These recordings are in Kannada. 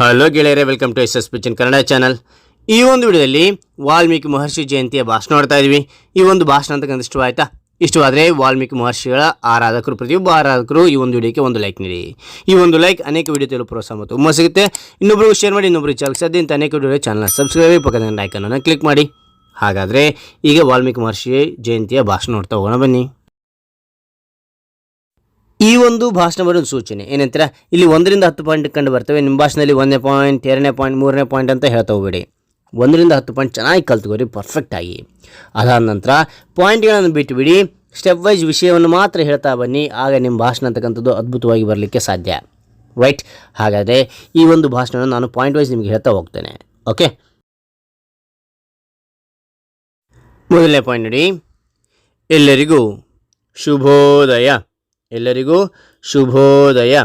ಹಲೋ ಗೆಳೆಯರೆ ವೆಲ್ಕಮ್ ಟು ಎಸ್ ಎಸ್ ಪಿಚನ್ ಕನ್ನಡ ಚಾನಲ್ ಈ ಒಂದು ವಿಡಿಯೋದಲ್ಲಿ ವಾಲ್ಮೀಕಿ ಮಹರ್ಷಿ ಜಯಂತಿಯ ಭಾಷಣ ನೋಡ್ತಾ ಇದ್ವಿ. ಈ ಒಂದು ಭಾಷಣ ಅಂತಕ್ಕಂಥ ಇಷ್ಟವಾಯ್ತಾ ಇಷ್ಟವಾದರೆ ವಾಲ್ಮೀಕಿ ಮಹರ್ಷಿಗಳ ಆರಾಧಕರು, ಪ್ರತಿಯೊಬ್ಬ ಆರಾಧಕರು ಈ ಒಂದು ವಿಡಿಯೋಕ್ಕೆ ಒಂದು ಲೈಕ್ ನೀಡಿ. ಈ ಒಂದು ಲೈಕ್ ಅನೇಕ ವಿಡಿಯೋ ತೆಲು ಪ್ರೋತ್ಸಾಹ ಮತ್ತು ಉಮ್ಮ ಸಿಗುತ್ತೆ. ಇನ್ನೊಬ್ಬರು ಶೇರ್ ಮಾಡಿ ಇನ್ನೊಬ್ಬರು ಚಾನಲ್ ಸಾಧ್ಯ ಅಂತ ಅನೇಕ ವಿಡಿಯೋ ಚಾನಲ್ ಸಬ್ಸ್ಕ್ರೈಬ್ ಪಕ್ಕದ ಲೈಕನ್ನು ಕ್ಲಿಕ್ ಮಾಡಿ. ಹಾಗಾದರೆ ಈಗ ವಾಲ್ಮೀಕಿ ಮಹರ್ಷಿ ಜಯಂತಿಯ ಭಾಷಣ ನೋಡ್ತಾ ಹೋಗೋಣ ಬನ್ನಿ. ಈ ಒಂದು ಭಾಷಣ ಬರೋದು ಸೂಚನೆ. ಏನಂತೀರ? ಇಲ್ಲಿ ಒಂದರಿಂದ ಹತ್ತು ಪಾಯಿಂಟ್ ಕಂಡು ಬರ್ತವೆ. ನಿಮ್ಮ ಭಾಷಣದಲ್ಲಿ ಒಂದನೇ ಪಾಯಿಂಟ್ ಎರಡನೇ ಪಾಯಿಂಟ್ ಮೂರನೇ ಪಾಯಿಂಟ್ ಅಂತ ಹೇಳ್ತಾ ಹೋಗ್ಬೇಡಿ. ಒಂದರಿಂದ ಹತ್ತು ಪಾಯಿಂಟ್ ಚೆನ್ನಾಗಿ ಕಲ್ತ್ಕೋರಿ ಪರ್ಫೆಕ್ಟಾಗಿ ಅದಾದ ನಂತರ ಪಾಯಿಂಟ್ಗಳನ್ನು ಬಿಟ್ಟುಬಿಡಿ ಸ್ಟೆಪ್ ವೈಸ್ ವಿಷಯವನ್ನು ಮಾತ್ರ ಹೇಳ್ತಾ ಬನ್ನಿ. ಆಗ ನಿಮ್ಮ ಭಾಷಣ ಅಂತಕ್ಕಂಥದ್ದು ಅದ್ಭುತವಾಗಿ ಬರಲಿಕ್ಕೆ ಸಾಧ್ಯ. ರೈಟ್ ಹಾಗಾದರೆ ಈ ಒಂದು ಭಾಷಣವನ್ನು ನಾನು ಪಾಯಿಂಟ್ ವೈಸ್ ನಿಮಗೆ ಹೇಳ್ತಾ ಹೋಗ್ತೇನೆ. ಓಕೆ ಮೊದಲನೇ ಪಾಯಿಂಟ್ ನೋಡಿ. ಎಲ್ಲರಿಗೂ ಶುಭೋದಯ. ಎಲ್ಲರಿಗೂ ಶುಭೋದಯ.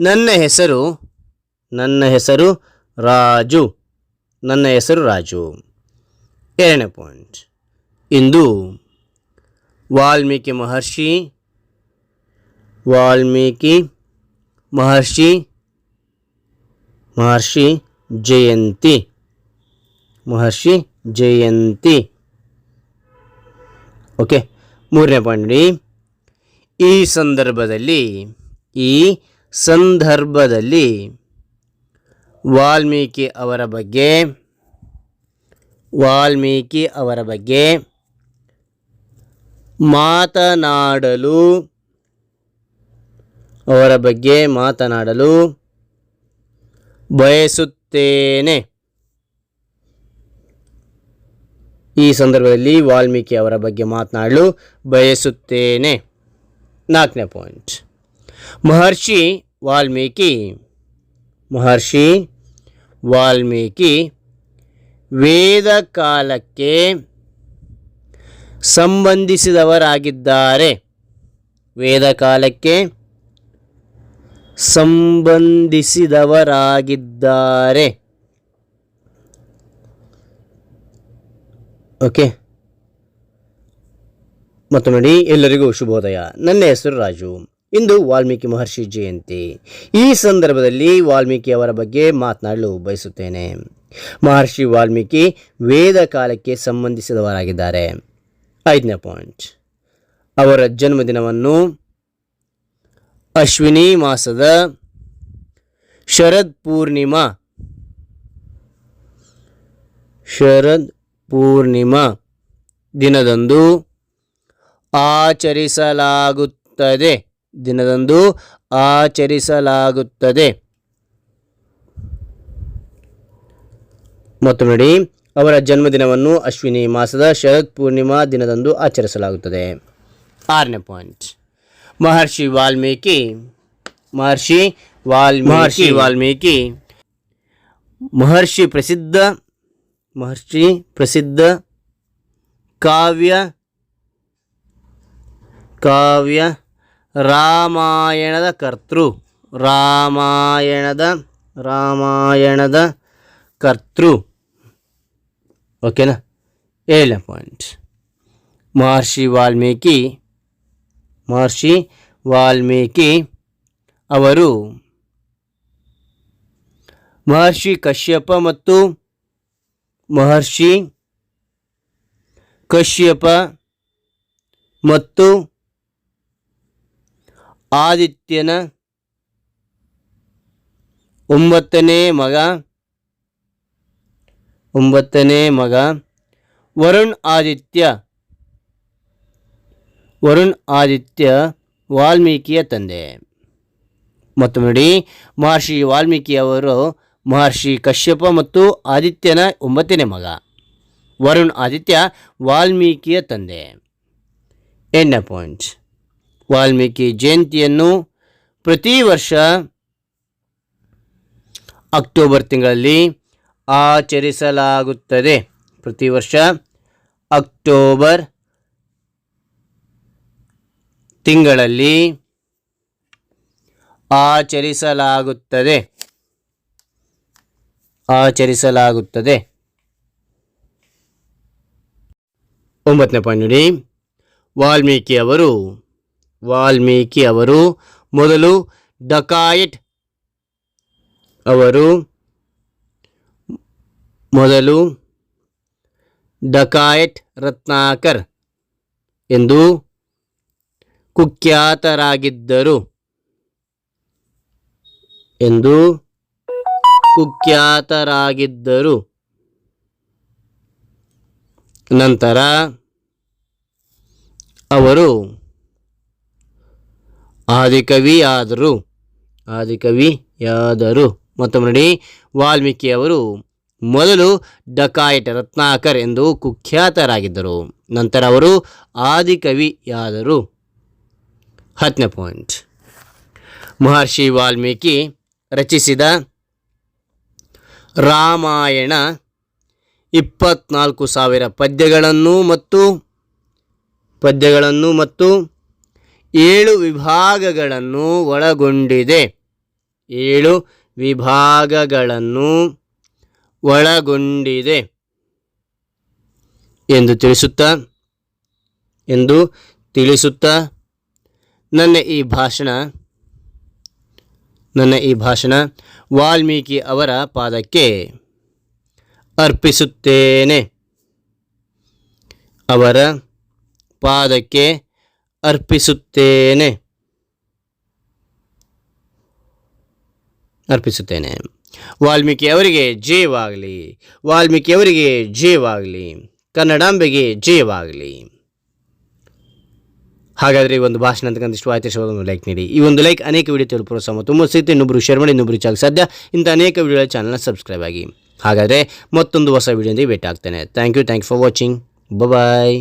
ನನ್ನ ಹೆಸರು ನನ್ನ ಹೆಸರು ರಾಜು. ನನ್ನ ಹೆಸರು ರಾಜು. ಎರಡನೇ ಪಾಯಿಂಟ್ ಇಂದು ವಾಲ್ಮೀಕಿ ಮಹರ್ಷಿ ವಾಲ್ಮೀಕಿ ಮಹರ್ಷಿ ಮಹರ್ಷಿ ಜಯಂತಿ ಮಹರ್ಷಿ ಜಯಂತಿ. ಓಕೆ ಮೂರನೇ ಪಾಯಿಂಟ್ ನೋಡಿ ಈ ಸಂದರ್ಭದಲ್ಲಿ ಈ ಸಂದರ್ಭದಲ್ಲಿ ವಾಲ್ಮೀಕಿ ಅವರ ಬಗ್ಗೆ, ವಾಲ್ಮೀಕಿ ಅವರ ಬಗ್ಗೆ ಮಾತನಾಡಲು, ಅವರ ಬಗ್ಗೆ ಮಾತನಾಡಲು ಬಯಸುತ್ತೇನೆ. ಈ ಸಂದರ್ಭದಲ್ಲಿ ವಾಲ್ಮೀಕಿ ಅವರ ಬಗ್ಗೆ ಮಾತನಾಡಲು ಬಯಸುತ್ತೇನೆ. ನಾಲ್ಕನೇ ಪಾಯಿಂಟ್ ಮಹರ್ಷಿ ವಾಲ್ಮೀಕಿ ಮಹರ್ಷಿ ವಾಲ್ಮೀಕಿ ವೇದ ಕಾಲಕ್ಕೆ ಸಂಬಂಧಿಸಿದವರಾಗಿದ್ದಾರೆ ವೇದ ಕಾಲಕ್ಕೆ ಸಂಬಂಧಿಸಿದವರಾಗಿದ್ದಾರೆ ಓಕೆ ಮತ್ತು ನೋಡಿ, ಎಲ್ಲರಿಗೂ ಶುಭೋದಯ. ನನ್ನ ಹೆಸರು ರಾಜು. ಇಂದು ವಾಲ್ಮೀಕಿ ಮಹರ್ಷಿ ಜಯಂತಿ. ಈ ಸಂದರ್ಭದಲ್ಲಿ ವಾಲ್ಮೀಕಿ ಅವರ ಬಗ್ಗೆ ಮಾತನಾಡಲು ಬಯಸುತ್ತೇನೆ. ಮಹರ್ಷಿ ವಾಲ್ಮೀಕಿ ವೇದ ಕಾಲಕ್ಕೆ ಸಂಬಂಧಿಸಿದವರಾಗಿದ್ದಾರೆ. ಐದನೇ ಪಾಯಿಂಟ್. ಅವರ ಜನ್ಮದಿನವನ್ನು ಅಶ್ವಿನಿ ಮಾಸದ ಶರದ್ ಪೂರ್ಣಿಮಾ ಶರದ್ ಪೂರ್ಣಿಮಾ ದಿನದಂದು ಆಚರಿಸಲಾಗುತ್ತದೆ. ದಿನದಂದು ಆಚರಿಸಲಾಗುತ್ತದೆ. ಮತ್ತು ನೋಡಿ ಅವರ ಜನ್ಮದಿನವನ್ನು ಅಶ್ವಿನಿ ಮಾಸದ ಶರತ್ ಪೂರ್ಣಿಮಾ ದಿನದಂದು ಆಚರಿಸಲಾಗುತ್ತದೆ. ಆರನೇ ಪಾಯಿಂಟ್. ಮಹರ್ಷಿ ವಾಲ್ಮೀಕಿ ಮಹರ್ಷಿ ವಾಲ್ ಮಹರ್ಷಿ ವಾಲ್ಮೀಕಿ ಮಹರ್ಷಿ ಪ್ರಸಿದ್ಧ ಮಹರ್ಷಿ ಪ್ರಸಿದ್ಧ ಕಾವ್ಯ ಕಾವ್ಯ ರಾಮಾಯಣದ ಕರ್ತೃ. ರಾಮಾಯಣದ ರಾಮಾಯಣದ ಕರ್ತೃ. ಓಕೆನಾ? ಏಳನೇ ಪಾಯಿಂಟ್. ಮಹರ್ಷಿ ವಾಲ್ಮೀಕಿ ಮಹರ್ಷಿ ವಾಲ್ಮೀಕಿ ಅವರು ಮಹರ್ಷಿ ಕಶ್ಯಪ ಮತ್ತು ಮಹರ್ಷಿ ಕಶ್ಯಪ ಮತ್ತು ಆದಿತ್ಯನ ಒಂಬತ್ತನೇ ಮಗ ಒಂಬತ್ತನೇ ಮಗ, ವರುಣ್ ಆದಿತ್ಯ. ವರುಣ್ ಆದಿತ್ಯ ವಾಲ್ಮೀಕಿಯ ತಂದೆ. ಮತ್ತು ನೋಡಿ, ಮಹರ್ಷಿ ವಾಲ್ಮೀಕಿಯವರು ಮಹರ್ಷಿ ಕಶ್ಯಪ ಮತ್ತು ಆದಿತ್ಯನ ಒಂಬತ್ತನೇ ಮಗ, ವರುಣ್ ಆದಿತ್ಯ ವಾಲ್ಮೀಕಿಯ ತಂದೆ. ಎಂಟನೇ ಪಾಯಿಂಟ್ ವಾಲ್ಮೀಕಿ ಜಯಂತಿಯನ್ನು ಪ್ರತಿ ವರ್ಷ ಅಕ್ಟೋಬರ್ ತಿಂಗಳಲ್ಲಿ ಆಚರಿಸಲಾಗುತ್ತದೆ. ಪ್ರತಿ ವರ್ಷ ಅಕ್ಟೋಬರ್ ತಿಂಗಳಲ್ಲಿ ಆಚರಿಸಲಾಗುತ್ತದೆ. ಆಚರಿಸಲಾಗುತ್ತದೆ. ಒಂಬತ್ತನೇ ಪಾಯಿಂಟ್ ನೋಡಿ. ವಾಲ್ಮೀಕಿ ಅವರು ವಾಲ್ಮೀಕಿ ಅವರು ಮೊದಲು ಡಕಾಯಿಟ್ ಅವರು ಮೊದಲು ಡಕಾಯಟ್ ರತ್ನಾಕರ್ ಎಂದು ಕುಖ್ಯಾತರಾಗಿದ್ದರು ಎಂದು ಕುಖ್ಯಾತರಾಗಿದ್ದರು. ನಂತರ ಅವರು ಆದಿಕವಿಯಾದರು. ಆದಿಕವಿಯಾದರು. ಮತ್ತೊಮ್ಮೆ ನೋಡಿ ವಾಲ್ಮೀಕಿಯವರು ಮೊದಲು ಡಕಾಯಿಟ್ ರತ್ನಾಕರ್ ಎಂದು ಕುಖ್ಯಾತರಾಗಿದ್ದರು. ನಂತರ ಅವರು ಆದಿಕವಿಯಾದರು. ಹತ್ತನೇ ಪಾಯಿಂಟ್. ಮಹರ್ಷಿ ವಾಲ್ಮೀಕಿ ರಚಿಸಿದ ರಾಮಾಯಣ ಇಪ್ಪತ್ನಾಲ್ಕು ಸಾವಿರ ಪದ್ಯಗಳನ್ನು ಮತ್ತು ಪದ್ಯಗಳನ್ನು ಮತ್ತು ಏಳು ವಿಭಾಗಗಳನ್ನು ಒಳಗೊಂಡಿದೆ. ಏಳು ವಿಭಾಗಗಳನ್ನು ಒಳಗೊಂಡಿದೆ ಎಂದು ತಿಳಿಸುತ್ತಾ ಎಂದು ತಿಳಿಸುತ್ತಾ, ನನ್ನ ಈ ಭಾಷಣ, ನನ್ನ ಈ ಭಾಷಣ ವಾಲ್ಮೀಕಿ ಅವರ ಪಾದಕ್ಕೆ ಅರ್ಪಿಸುತ್ತೇನೆ. ಅವರ ಪಾದಕ್ಕೆ ಅರ್ಪಿಸುತ್ತೇನೆ. ಅರ್ಪಿಸುತ್ತೇನೆ. ವಾಲ್ಮೀಕಿ ಅವರಿಗೆ ಜಯವಾಗಲಿ. ವಾಲ್ಮೀಕಿ ಅವರಿಗೆ ಜಯವಾಗಲಿ. ಕನ್ನಡಾಂಬೆಗೆ ಜಯವಾಗಲಿ. ಹಾಗಾದರೆ ಈ ಒಂದು ಭಾಷಣ ಅಂತಕ್ಕಂಥ ಇಷ್ಟವಾದ ಒಂದು ಲೈಕ್ ನೀಡಿ. ಈ ಒಂದು ಲೈಕ್ ಅನೇಕ ವಿಡಿಯೋ ತಿಳಿದು ಪ್ರೋತ್ಸಾಹ ತುಂಬ ಸಿಗುತ್ತೆ ಇನ್ನೊಬ್ಬರು ಶೇರ್ ಮಾಡಿ ಇನ್ನೊಬ್ಬರು ಚಾಗ ಸಾಧ್ಯ. ಇಂಥ ಅನೇಕ ವಿಡಿಯೋಗಳ ಚಾನಲ್ನ ಸಬ್ಸ್ಕ್ರೈಬ್ ಆಗಿ. ಹಾಗಾದರೆ ಮತ್ತೊಂದು ಹೊಸ ವಿಡಿಯೋದಿಂದ ಭೇಟಿ ಆಗ್ತೇನೆ thank you thank you for watching bye